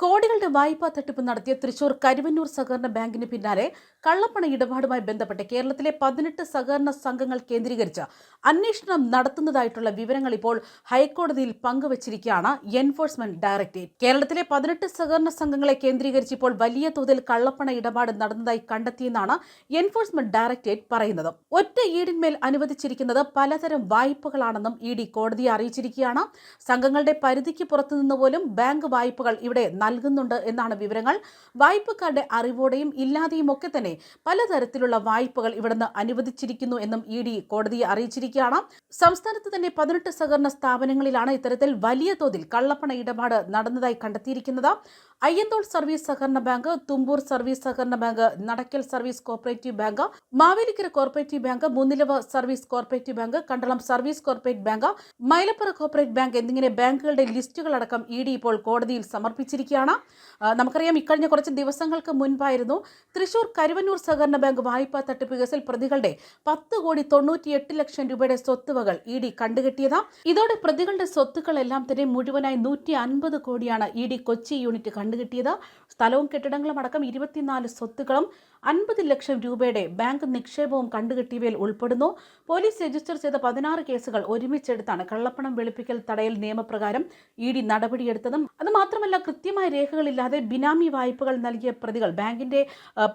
കോടികളുടെ വായ്പാ തട്ടിപ്പ് നടത്തിയ തൃശൂർ കരുവന്നൂർ സഹകരണ ബാങ്കിന് പിന്നാലെ കള്ളപ്പണ ഇടപാടുമായി ബന്ധപ്പെട്ട് കേരളത്തിലെ പതിനെട്ട് സഹകരണ സംഘങ്ങൾ കേന്ദ്രീകരിച്ച് അന്വേഷണം നടത്തുന്നതായിട്ടുള്ള വിവരങ്ങൾ ഇപ്പോൾ ഹൈക്കോടതിയിൽ പങ്കുവച്ചിരിക്കുകയാണ് എൻഫോഴ്സ്മെന്റ് ഡയറക്ടറേറ്റ്. കേരളത്തിലെ പതിനെട്ട് സഹകരണ സംഘങ്ങളെ കേന്ദ്രീകരിച്ച് ഇപ്പോൾ വലിയ തോതിൽ കള്ളപ്പണ ഇടപാട് നടന്നതായി കണ്ടെത്തിയെന്നാണ് എൻഫോഴ്സ്മെന്റ് ഡയറക്ടറേറ്റ് പറയുന്നത്. ഒറ്റ ഈടിന്മേൽ അനുവദിച്ചിരിക്കുന്നത് പലതരം വായ്പകളാണെന്നും ഇ ഡി കോടതിയെ അറിയിച്ചിരിക്കുകയാണ്. സംഘങ്ങളുടെ പരിധിക്ക് പുറത്തുനിന്ന് പോലും ബാങ്ക് വായ്പകൾ ഇവിടെ നൽകുന്നുണ്ട് എന്നാണ് വിവരങ്ങൾ. വായ്പക്കാരുടെ അറിവോടെയും ഇല്ലാതെയും ഒക്കെ തന്നെ പലതരത്തിലുള്ള വായ്പകൾ ഇവിടുന്ന് അനുവദിച്ചിരിക്കുന്നു എന്നും ഇ ഡി കോടതിയെ അറിയിച്ചിരിക്കുകയാണ്. സംസ്ഥാനത്ത് തന്നെ പതിനെട്ട് സഹകരണ സ്ഥാപനങ്ങളിലാണ് ഇത്തരത്തിൽ വലിയ തോതിൽ കള്ളപ്പണ ഇടപാട് നടന്നതായി കണ്ടെത്തിയിരിക്കുന്നത്. അയ്യന്തോൾ സർവീസ് സഹകരണ ബാങ്ക് തുമ്പൂർ സർവീസ് സഹകരണ bank Nadakkal service cooperative bank Mavelikkara cooperative bank Moonnilavu service cooperative bank Kandalam service corporate bank Mylapura corporate bank എന്നിങ്ങനെ ബാങ്കുകളുടെ ലിസ്റ്റുകളടക്കം ഇ ഡി ഇപ്പോൾ കോടതിയിൽ സമർപ്പിച്ചിരിക്കുകയാണ്. ആ, നമുക്കറിയാം ഇക്കഴിഞ്ഞ കുറച്ച് ദിവസങ്ങൾക്ക് മുൻപായിരുന്നു തൃശൂർ കരുവന്നൂർ സഹകരണ ബാങ്ക് വായ്പാ തട്ടിപ്പ് കേസിൽ പ്രതികളുടെ പത്ത് കോടി തൊണ്ണൂറ്റിയെട്ട് ലക്ഷം രൂപയുടെ സ്വത്തുവകൾ ഇ ഡി കണ്ടുകെട്ടിയത്. ഇതോടെ പ്രതികളുടെ സ്വത്തുക്കളെല്ലാം തന്നെ മുഴുവനായി നൂറ്റി അൻപത് കോടിയാണ് ഇ ഡി കൊച്ചി യൂണിറ്റ് കണ്ടുകെട്ടിയത്. സ്ഥലവും കെട്ടിടങ്ങളും അടക്കം ഇരുപത്തിനാല് സ്വത്തുക്കളും അൻപത് ലക്ഷം രൂപയുടെ ബാങ്ക് നിക്ഷേപവും കണ്ടുകെട്ടിയവയിൽ ഉൾപ്പെടുന്നു. പോലീസ് രജിസ്റ്റർ ചെയ്ത പതിനാറ് കേസുകൾ ഒരുമിച്ചെടുത്താണ് കള്ളപ്പണം വെളുപ്പിക്കൽ തടയൽ നിയമപ്രകാരം ഇ ഡി നടപടിയെടുത്തതും. അത് മാത്രമല്ല കൃത്യമായ രേഖകളില്ലാതെ ബിനാമി വായ്പകൾ നൽകിയ പ്രതികൾ ബാങ്കിന്റെ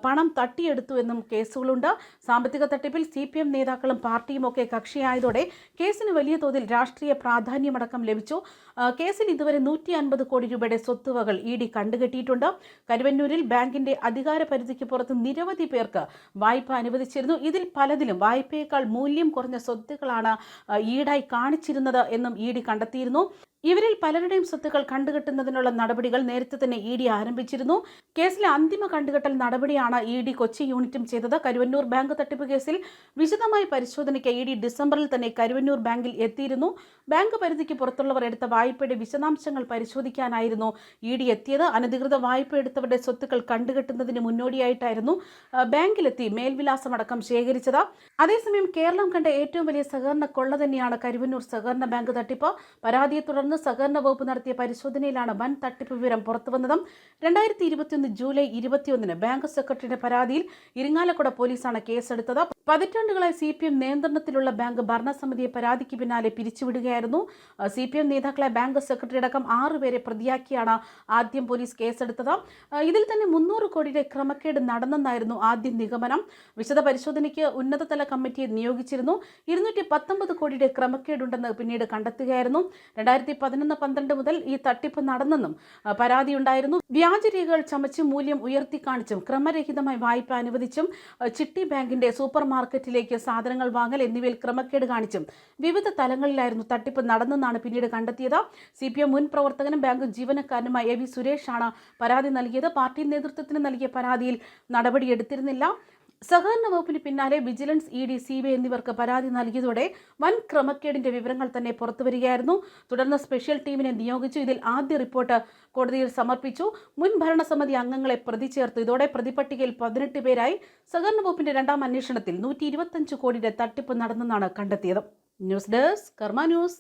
പണം തട്ടിയെടുത്തു എന്നും കേസുകളുണ്ട്. സാമ്പത്തിക തട്ടിപ്പിൽ സി പി എം നേതാക്കളും പാർട്ടിയും ഒക്കെ കക്ഷിയായതോടെ കേസിന് വലിയ തോതിൽ രാഷ്ട്രീയ പ്രാധാന്യമടക്കം ലഭിച്ചു. കേസിൽ ഇതുവരെ നൂറ്റി അൻപത് കോടി രൂപയുടെ സ്വത്തുവകൾ ഇ ഡി കണ്ടുകെട്ടിയിട്ടുണ്ട്. കരുവന്നൂരിൽ ബാങ്കിന്റെ അധികാര പരിധിക്ക് പുറത്ത് നിരവധി പേർക്ക് വായ്പ അനുവദിച്ചിരുന്നു. ഇതിൽ പലതിലും വായ്പയേക്കാൾ മൂല്യം കുറഞ്ഞ സ്വത്തുക്കളാണ് ഈടായി കാണിച്ചിരുന്നത് എന്നും ഇ ഡി കണ്ടെത്തിയിരുന്നു. ഇവരിൽ പലരുടെയും സ്വത്തുക്കൾ കണ്ടുകെട്ടുന്നതിനുള്ള നടപടികൾ നേരത്തെ തന്നെ ഇ ഡി ആരംഭിച്ചിരുന്നു. കേസിലെ അന്തിമ കണ്ടുകെട്ടൽ നടപടിയാണ് ഇ ഡി കൊച്ചി യൂണിറ്റും ചെയ്തത്. കരുവന്നൂർ ബാങ്ക് തട്ടിപ്പ് കേസിൽ വിശദമായ പരിശോധനയ്ക്ക് ഇ ഡി ഡിസംബറിൽ തന്നെ കരുവന്നൂർ ബാങ്കിൽ എത്തിയിരുന്നു. ബാങ്ക് പരിധിക്ക് പുറത്തുള്ളവർ എടുത്ത വായ്പയുടെ വിശദാംശങ്ങൾ പരിശോധിക്കാനായിരുന്നു ഇ ഡി എത്തിയത്. അനധികൃത വായ്പ എടുത്തവരുടെ സ്വത്തുക്കൾ കണ്ടുകെട്ടുന്നതിന് മുന്നോടിയായിട്ടായിരുന്നു ബാങ്കിലെത്തി മേൽവിലാസമടക്കം ശേഖരിച്ചത്. അതേസമയം കേരളം കണ്ട ഏറ്റവും വലിയ സഹകരണ കൊള്ള തന്നെയാണ് കരുവന്നൂർ സഹകരണ ബാങ്ക് തട്ടിപ്പ്. പരാതിയെ തുടർന്ന് സഹകരണ വകുപ്പ് നടത്തിയ പരിശോധനയിലാണ് വൻ തട്ടിപ്പ് വിവരം പുറത്തുവന്നത്. രണ്ടായിരത്തി ഇരുപത്തിയൊന്ന് ജൂലൈ ഇരുപത്തിയൊന്നിന് ബാങ്ക് സെക്രട്ടറിയുടെ പരാതിയിൽ ഇരിങ്ങാലക്കുട പോലീസാണ് കേസെടുത്തത്. പതിറ്റാണ്ടുകളായി സി പി എം നിയന്ത്രണത്തിലുള്ള ബാങ്ക് ഭരണസമിതിയെ പരാതിക്ക് പിന്നാലെ പിരിച്ചുവിടുകയായിരുന്നു. സി പി എം നേതാക്കളെ ബാങ്ക് സെക്രട്ടറി അടക്കം ആറുപേരെ പ്രതിയാക്കിയാണ് ആദ്യം പോലീസ് കേസെടുത്തത്. ഇതിൽ തന്നെ മുന്നൂറ് കോടിയുടെ ക്രമക്കേട് നടന്നെന്നായിരുന്നു ആദ്യം നിഗമനം. വിശദ പരിശോധനയ്ക്ക് ഉന്നതതല കമ്മിറ്റിയെ നിയോഗിച്ചിരുന്നു. ഇരുന്നൂറ്റി പത്തൊമ്പത് കോടിയുടെ ക്രമക്കേടുണ്ടെന്ന് പിന്നീട് കണ്ടെത്തുകയായിരുന്നു. രണ്ടായിരത്തി പതിനൊന്ന് പന്ത്രണ്ട് മുതൽ ഈ തട്ടിപ്പ് നടന്നെന്നും പരാതിയുണ്ടായിരുന്നു. വ്യാജരേഖകൾ ചമച്ച് മൂല്യം ഉയർത്തി കാണിച്ചും ക്രമരഹിതമായി വായ്പ അനുവദിച്ചും ചിട്ടി ബാങ്കിന്റെ സൂപ്പർ മാർക്കറ്റിലേക്ക് സാധനങ്ങൾ വാങ്ങൽ എന്നിവയിൽ ക്രമക്കേട് കാണിച്ചും വിവിധ തലങ്ങളിലായിരുന്നു തട്ടിപ്പ് നടന്നെന്നാണ് പിന്നീട് കണ്ടെത്തിയത്. സി പി എം മുൻ പ്രവർത്തകനും ബാങ്ക് ജീവനക്കാരനുമായ എ വി സുരേഷാണ് പരാതി നൽകിയത്. പാർട്ടി നേതൃത്വത്തിന് നൽകിയ പരാതിയിൽ നടപടിയെടുത്തിരുന്നില്ല സഹകരണ വകുപ്പിന് പിന്നാലെ vigilance E D C B എന്നിവർക്ക് പരാതി നൽകിയതോടെ വൻ ക്രമക്കേടിന്റെ വിവരങ്ങൾ തന്നെ പുറത്തുവരികയായിരുന്നു. തുടർന്ന് സ്പെഷ്യൽ ടീമിനെ നിയോഗിച്ചു. ഇതിൽ ആദ്യ റിപ്പോർട്ട് കോടതിയിൽ സമർപ്പിച്ചു. മുൻ ഭരണസമിതി അംഗങ്ങളെ പ്രതി ചേർത്തു. ഇതോടെ പ്രതിപട്ടികയിൽ പതിനെട്ട് പേരായി സഹകരണ വകുപ്പിന്റെ രണ്ടാം അന്വേഷണത്തിൽ നൂറ്റി ഇരുപത്തഞ്ച് കോടിയുടെ തട്ടിപ്പ് നടന്നെന്നാണ് കണ്ടെത്തിയത്. News desk Karma news.